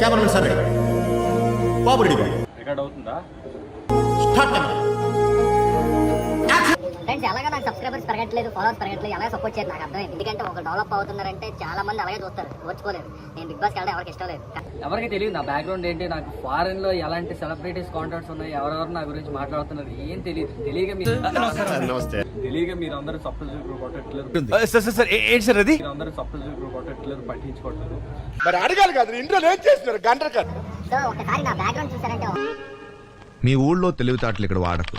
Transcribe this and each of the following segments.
Cameraman sir ready బాబు ready record అవుతుందా? Start camera friends ఎలాగా నాకు సబ్స్క్రైబర్స్ పెరగట్లేదు ఫాలోవర్స్ పెరగట్లేదు అలాగే సపోర్ట్ చేయరు నాకు అర్థమైంది. ఎందుకంటే ఒక డెవలప్ అవుతున్నారంటే చాలా మంది అలాగే చూస్తారు. ఓర్చుకోలేరు. నేను బిగ్ బాస్కి వెళ్ళడం ఎవరికి ఇష్టం లేదు. ఎవరికి తెలియదు నా బ్యాక్గ్రౌండ్ ఏంటి? నాకు ఫారెన్లో ఎలాంటి సెలబ్రిటీస్ కాంటాక్ట్స్ ఉన్నాయి? ఎవరెవరు నా గురించి మాట్లాడుతున్నారు? ఏం తెలియదు తెలియక మీరు నమస్తే. తెలియక మీరు అందరూ సప్లై గ్రూప్ కొట్టట్లేదు సార్ సార్ ఏంటి సార్ అది? మీరు అందరూ సప్లై గ్రూప్ కొట్టట్లేదు పట్టించుకోవట్లేదు. మరి అడగాలి కదా ఇంట్లో ఏం చేస్తున్నారు? గంటల కదా. సో ఒకసారి నా బ్యాక్గ్రౌండ్ చూసారంటే మీ ఊళ్ళో తెలివితేటలు ఇక్కడ వాడకు?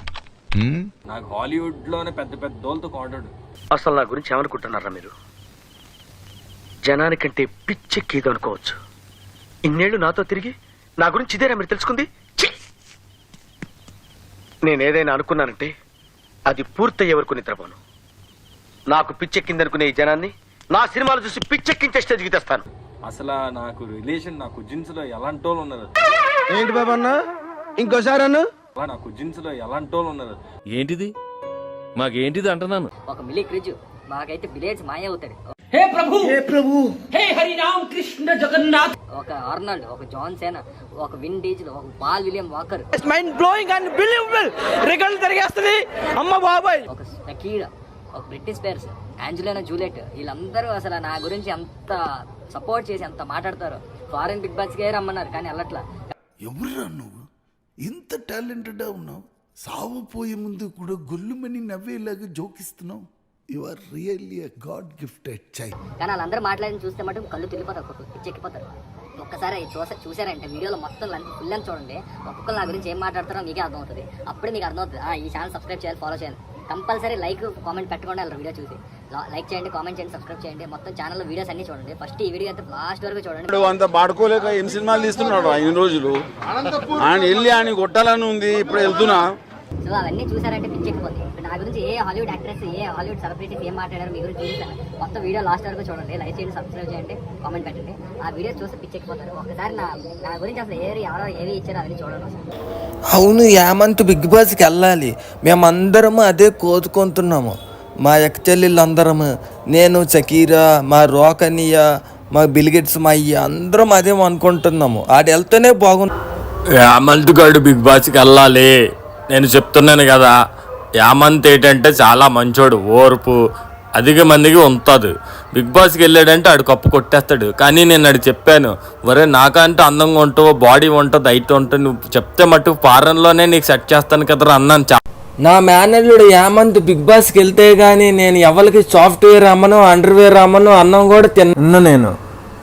నాకు హాలీవుడ్లోనే పెద్ద పెద్ద దోలతో కాంటాక్ట్ అసలు నా గురించి ఏమనుకుంటున్నారా మీరు? జనానికంటే పిచ్చెక్కేది అనుకోవచ్చు. ఇన్నేళ్ళు నాతో తిరిగి నా గురించి ఇదేనా మీరు తెలుసుకుంది! నేనేదైనా అనుకున్నానంటే అది పూర్తయ్యే వరకు నిద్రపోను. నాకు పిచ్చెక్కిందనుకునే ఈ జనాన్ని నా సినిమాలు చూసి పిచ్చెక్కించే స్టేజ్కి తెస్తాను. అసలు నాకు రిలేషన్ నా కుజిన్స్లో ఎలాంటి వాళ్ళు ఉన్నారు? ఏంటి బాబు అన్న? ఇంకోసారి అన్న? అలా నా కుజిన్స్లో ఎలాంటి వాళ్ళు ఉన్నారు? ఏంటిది? మాకేంటిది అంటున్నాను? ఒక మిలీ క్రిజ్ మాకైతే విలేజ్ మాయ అవుతాడు. ఒక ఆర్నాల్డ్ ఒక జాన్ సేనా ఒక విన్ డీజిల్ ఒక Paul William Walker. Mind blowing unbelievable రికార్డులు తిరిగేస్తుంది. అమ్మ బాబాయ్! ఒక షకీరా ఒక బ్రిటిష్ పేర్స్ ఆంజలినా జూలియట్. వీళ్ళందరూ అసలు నా గురించి అంత సపోర్ట్ చేసి అంత మాట్లాడతారు ఫారెన్ బిగ్ బాస్కే రమ్మన్నారు కానీ వెళ్ళట్లా ఎవరురా నువ్వు? ఇంత టాలెంటెడ్ ఉన్నావు? సావు పోయే ముందు కూడా గొల్లుమని నవ్వేలాగా జోకిస్తున్నావు? You are really a god gifted child కానీ వాళ్ళందరూ మాట్లాడిన చూస్తే మటుకు కళ్ళు తిరిగిపోతారు ఒక్కొక్క పిచ్చెక్కిపోతారు ఒక్కసారి చూస చూసారంటే వీడియోలో మొత్తం ఫుల్ అని చూడండి. ఒక్కొక్కరు నా గురించి ఏం మాట్లాడతారో మీకే అర్థమవుతుంది. అప్పుడే మీకు అర్థమవుతుంది. ఆ, ఈ ఛానల్ సబ్స్క్రైబ్ చేయాలి ఫాలో చేయాలి. కంపల్సరీ లైక్ కామెంట్ పెట్టుకోండి వెళ్ళరు వీడియో చూసి. లైక్ చేయండి కామెంట్ చేయండి సబ్స్క్రైబ్ చేయండి. మొత్తం ఛానల్లో వీడియోస్ అన్ని చూడండి. ఫస్ట్ ఈ వీడియో అయితే లాస్ట్ వరకు చూడండి. అంత మాడుకోలేక ఎన్ని సినిమాలు తీస్తున్నాడు ఇన్ని రోజులు. ఆయన వెళ్ళి ఆయన కొట్టాలని ఉంది ఇప్పుడు వెళ్తున్నా. సో అవన్నీ చూసారంటే పిచ్చెక్కిపోతుంది నా గురించి ఏ హాలీవుడ్ యాక్ట్రెస్ ఏ హాలీవుడ్ సెలబ్రిటీస్ ఏం మాట్లాడారు మీ గురించి చూసాను మొత్తం వీడియో లాస్ట్ వరకు చూడండి. లైక్ చేయండి సబ్స్క్రైబ్ చేయండి కామెంట్ పెట్టండి. ఆ వీడియో చూస్తే పిచ్చెక్కిపోతారు. ఒకసారి నా నా గురించి అసలు ఏరి ఎవరో ఏవి ఇచ్చారో అవన్నీ చూడండి అవును యామంత్ బిగ్ బాస్కి వెళ్ళాలి. మేమందరము అదే కోరుకుంటున్నాము మా ఎక్క చెల్లెళ్ళందరము నేను చకీరా మా రోకనియా మా బిలిగెట్స్ మా అయ్య అందరం అదే అనుకుంటున్నాము. ఆడు వెళ్తేనే బాగుంది యామంత్ గడు బిగ్ బాస్కి వెళ్ళాలి. నేను చెప్తున్నాను కదా యామంత్ ఏంటంటే చాలా మంచోడు ఓర్పు అధిక మందికి ఉంటుంది. బిగ్ బాస్కి వెళ్ళాడంటే ఆడు కప్పు కొట్టేస్తాడు. కానీ నేను ఆడు చెప్పాను ఒరే నాకంటే అందంగా ఉంటావు బాడీ ఉంటుంది హైట్ ఉంటుంది నువ్వు చెప్తే మటుకు ఫారెన్లోనే నీకు సెట్ చేస్తాను కదరా అన్నాను చా నా మేనల్లుడు యామంత్ బిగ్ బాస్కి వెళ్తే గానీ నేను ఎవరికి సాఫ్ట్వేర్ అమ్మను అండర్వేర్ అమ్మను అన్నం కూడా తిన్న నేను.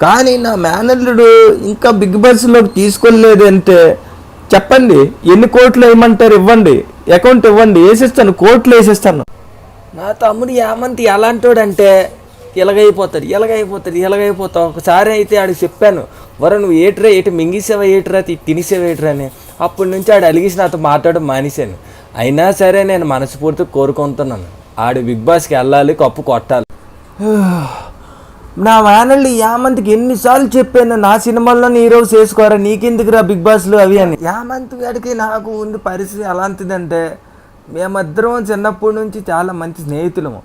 కానీ నా మేనల్లుడు ఇంకా బిగ్ బాస్లోకి తీసుకెళ్ళలేదు అంటే చెప్పండి ఎన్ని కోట్లు వేయమంటారు ఇవ్వండి అకౌంట్ ఇవ్వండి వేసేస్తాను కోట్లు వేసేస్తాను. నా తమ్ముడు యామంత్ ఎలాంటోడంటే ఇలాగైపోతాడు ఇలాగైపోతాడు ఇలాగైపోతావు ఒకసారి అయితే ఆడికి చెప్పాను వర నువ్వు ఏట్రా ఏటి మింగిసేవా ఏట్రా తినేసేవా ఏట్రా అని. అప్పటి నుంచి ఆడు అలిగిసి నాతో మాట్లాడడం మానేశాను. అయినా సరే నేను మనస్ఫూర్తి కోరుకుంటున్నాను. ఆడు బిగ్ బాస్కి వెళ్ళాలి కప్పు కొట్టాలి. నా మేనల్ని యామంత్కి ఎన్నిసార్లు చెప్పాను నా సినిమాల్లో హీరో చేసుకోరా నీకెందుకురా బిగ్ బాస్లు అవి అని. యామంత్ గారికి నాకు ఉంది పరిస్థితి ఎలాంటిదంటే మేమిద్దరం చిన్నప్పటి నుంచి చాలా మంచి స్నేహితులము.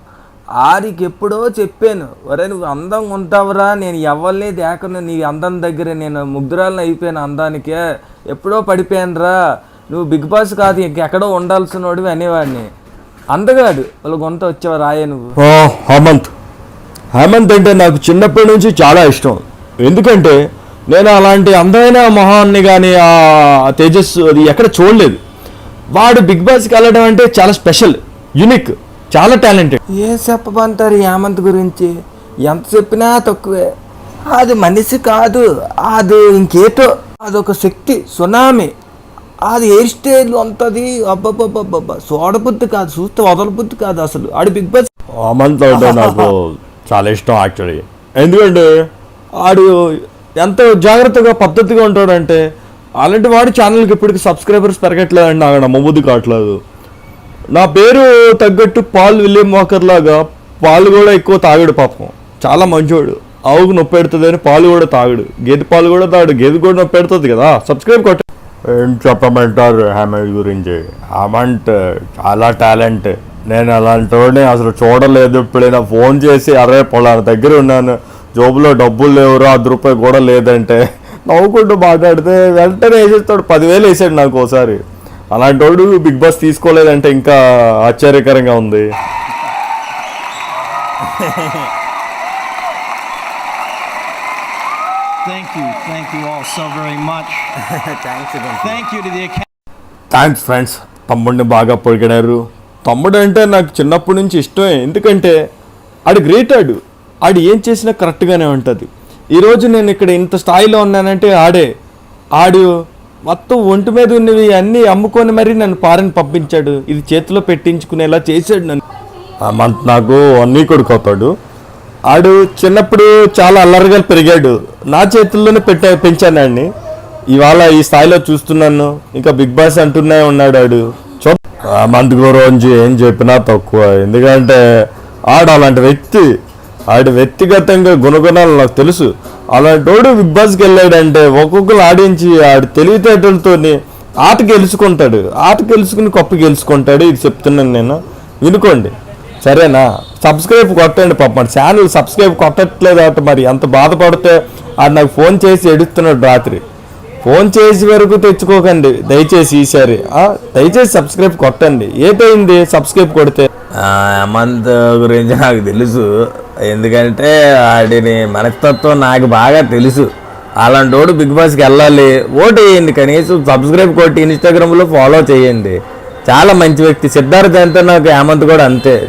ఆరికి ఎప్పుడో చెప్పాను ఒరే నువ్వు అందంగా ఉంటావురా నేను ఎవరిని దేకను నీ అందం దగ్గర నేను ముగ్ధురాలను అయిపోయాను అందానికే. ఎప్పుడో పడిపోయానురా. నువ్వు బిగ్ బాస్ కాదు ఇంకెక్కడో ఉండాల్సినోడివి అనేవాడిని. అందగాడు వాళ్ళ గొంత వచ్చేవా రాయే నువ్వు. హేమంత్ హేమంత్ అంటే నాకు చిన్నప్పటి నుంచి చాలా ఇష్టం. ఎందుకంటే నేను అలాంటి అందమైన మొహాన్ని కానీ ఆ తేజస్సు అది ఎక్కడ చూడలేదు. వాడు బిగ్ బాస్కి వెళ్ళడం అంటే చాలా స్పెషల్ యునిక్ చాలా టాలెంటెడ్. ఏ చెప్పమంటారు యామంత్ గురించి? ఎంత చెప్పినా తక్కువే. అది మనిషి కాదు అది ఇంకేటో అదొక శక్తి సునామీ. అది హెయిర్ స్టైల్ అంతది అబ్బబ్బబ్బబ్బబ్బ. సోడబుద్ధి కాదు చూస్తే వదలబుద్ధి కాదు అసలు. ఆడు బిగ్ బాస్ హేమంత్ నాకు చాలా ఇష్టం యాక్చువల్లీ ఎందుకంటే ఆడు ఎంత జాగ్రత్తగా పద్ధతిగా ఉంటాడంటే అలాంటి వాడి ఛానల్కి ఇప్పటికి సబ్స్క్రైబర్స్ పెరగట్లేదండి నాకు నమ్మబుద్ధి కావట్లేదు. నా పేరు తగ్గట్టు పాల్ విలియం వాకర్ లాగా పాలు కూడా ఎక్కువ తాగాడు పాపం. చాలా మంచోడు. ఆవుకు నొప్పి పెడుతుంది అని పాలు కూడా తాగడు. గేదె పాలు కూడా తాగడు గేదె కూడా నొప్పి పెడుతుంది కదా. సబ్స్క్రైబ్ కొట్ట. ఏం చెప్పమంటారు హేమంత్ గురించి? హేమంత్ చాలా టాలెంట్. నేను అలాంటి వాడిని అసలు చూడలేదు. ఎప్పుడైనా ఫోన్ చేసి అరే పొలాన దగ్గర ఉన్నాను. జోబులో డబ్బులు లేవురా అర్ధ రూపాయి కూడా లేదంటే నవ్వుకుంటూ మాట్లాడితే వెంటనే వేసేస్తాడు. పదివేలు వేసాడు నాకు ఒకసారి అలాంటి వాడు బిగ్ బాస్ తీసుకోలేదంటే ఇంకా ఆశ్చర్యకరంగా ఉంది. Thank you. Thank you all so very much. Thank you to the Academy. Thanks friends తమ్ముడిని బాగా పొగిడారు. తమ్ముడు అంటే నాకు చిన్నప్పటి నుంచి ఇష్టమే. ఎందుకంటే ఆడు గ్రేట్ ఆడు. ఆడు ఏం చేసినా కరెక్ట్గానే ఉంటుంది. ఈరోజు నేను ఇక్కడ ఇంత స్థాయిలో ఉన్నానంటే ఆడే. ఆడు మొత్తం ఒంటి మీద ఉన్నవి అన్నీ అమ్ముకొని మరీ నన్ను పారని పంపించాడు. ఇది చేతిలో పెట్టించుకునేలా చేశాడు నన్ను. ఆ మంత్ నాకు అన్నీ కొడుకు అవుతాడు. ఆడు చిన్నప్పుడు చాలా అల్లరిగా పెరిగాడు. నా చేతుల్లోనే పెట్టా పెంచాను ఆడిని. ఇవాళ ఈ స్థాయిలో చూస్తున్నాను. ఇంకా బిగ్ బాస్ అంటూనే ఉన్నాడు ఆడు. మంత్ గురించి ఏం చెప్పినా తక్కువ. ఎందుకంటే ఆడు అలాంటి వ్యక్తి ఆడి వ్యక్తిగతంగా గుణగుణాలు నాకు తెలుసు. అలాంటి వాడు బిగ్ బాస్కి వెళ్ళాడంటే ఒక్కొక్కరు ఆడించి ఆడు తెలివితేటలతోని ఆట గెలుచుకుంటాడు. ఆట గెలుచుకుని కప్పు గెలుచుకుంటాడు. ఇది చెప్తున్నాను నేను. వినుకోండి. సరేనా? సబ్స్క్రైబ్ కొట్టండి పాప. మరి ఛానల్ సబ్స్క్రైబ్ కొట్టట్లేదు అట మరి ఎంత బాధపడితే ఆడు నాకు ఫోన్ చేసి ఎడుస్తున్నాడు రాత్రి. ఫోన్ చేసి వరకు తెచ్చుకోకండి. దయచేసి ఈసారి. ఆ, దయచేసి సబ్స్క్రైబ్ కొట్టండి. ఏటైంది సబ్స్క్రైబ్ కొడితే? అమంత్ గురించి నాకు తెలుసు. ఎందుకంటే వాడిని మనస్తత్వం నాకు బాగా తెలుసు. అలాంటి వాడు బిగ్ బాస్కి వెళ్ళాలి. ఓటు వేయండి. కనీసం సబ్స్క్రైబ్ కొట్టి ఇన్స్టాగ్రామ్లో ఫాలో చేయండి. చాలా మంచి వ్యక్తి. సిద్ధార్థ అంటే నాకు హేమంత్ కూడా అంతే.